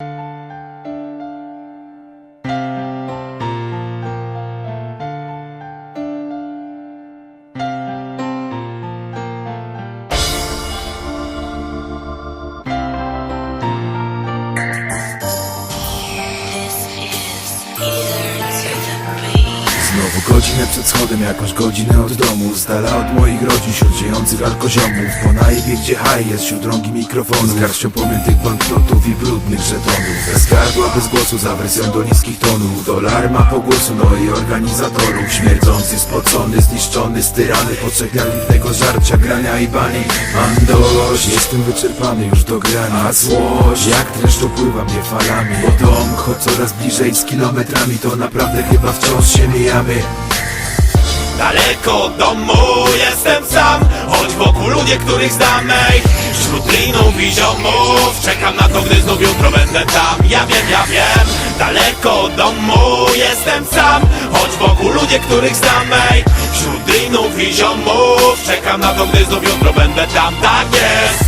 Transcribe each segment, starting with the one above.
you Znowu godzinę przed schodem, jakąś godzinę od domu. Z dala od moich rodzin, wśród ziejących alkoziomów. Po naibie, gdzie haj jest, wśród rągi mikrofonu. Z garścią pomytych banknotów i brudnych żetonów. Bez gardła, bez głosu, za wersją do niskich tonów. Dolar ma pogłosu, no i organizatorów. Śmierdzący, spocony, zniszczony, styrany. Po trzech dniach lipnego żarcia, grania i bani. Mam dość, jestem wyczerpany już do grania. A złość, jak dreszcz opływa mnie falami. Bo dom, choć coraz bliżej z kilometrami To naprawdę chyba wciąż się mijamy Daleko od domu jestem sam Choć wokół ludzie, których znam ej Wśród linów i ziomów Czekam na to, gdy znów jutro będę tam. Ja wiem, ja wiem Daleko od domu jestem sam Choć wokół ludzie, których znam ej Wśród linów i ziomów Czekam na to, gdy znów jutro będę tam. Tak jest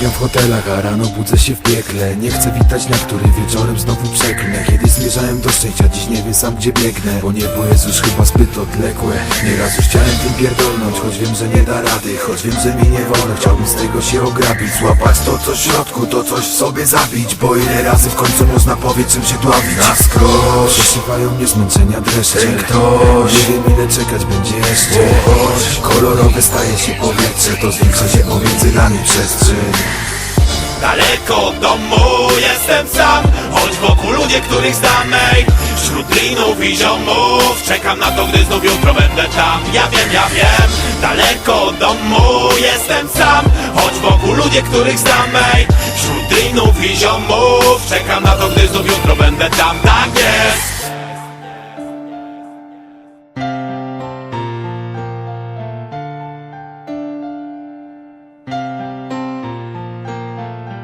Zasypiam w hotelach, a rano budzę się w piekle. Nie chcę witać, na który wieczorem znowu przeklnę Kiedyś zmierzałem do szczęścia, dziś nie wiem sam gdzie biegnę Bo niebo jest już chyba zbyt odległe. Nieraz już chciałem tym pierdolnąć, choć wiem, że nie da rady Choć wiem, że mi nie wolno, chciałbym z tego się ograbić Złapać to coś w środku, to coś w sobie zabić Bo ile razy w końcu można powiedzieć, czym się dławić? Na skroś. Przeszywają mnie zmęczenia dreszcze. Ten ktoś. Nie wiem ile czekać będzie jeszcze. Kolorowe staje się powietrze To zwiększa się pomiędzy nami przestrzeń Daleko od domu jestem sam Choć wokół ludzie, których znam ej Wśród linów i ziomów Czekam na to, gdy znów jutro będę tam. Ja wiem, ja wiem Daleko od domu jestem sam Choć wokół ludzie, których znam ej Wśród linów i ziomów Czekam na to, gdy znów jutro będę tam. Tak jest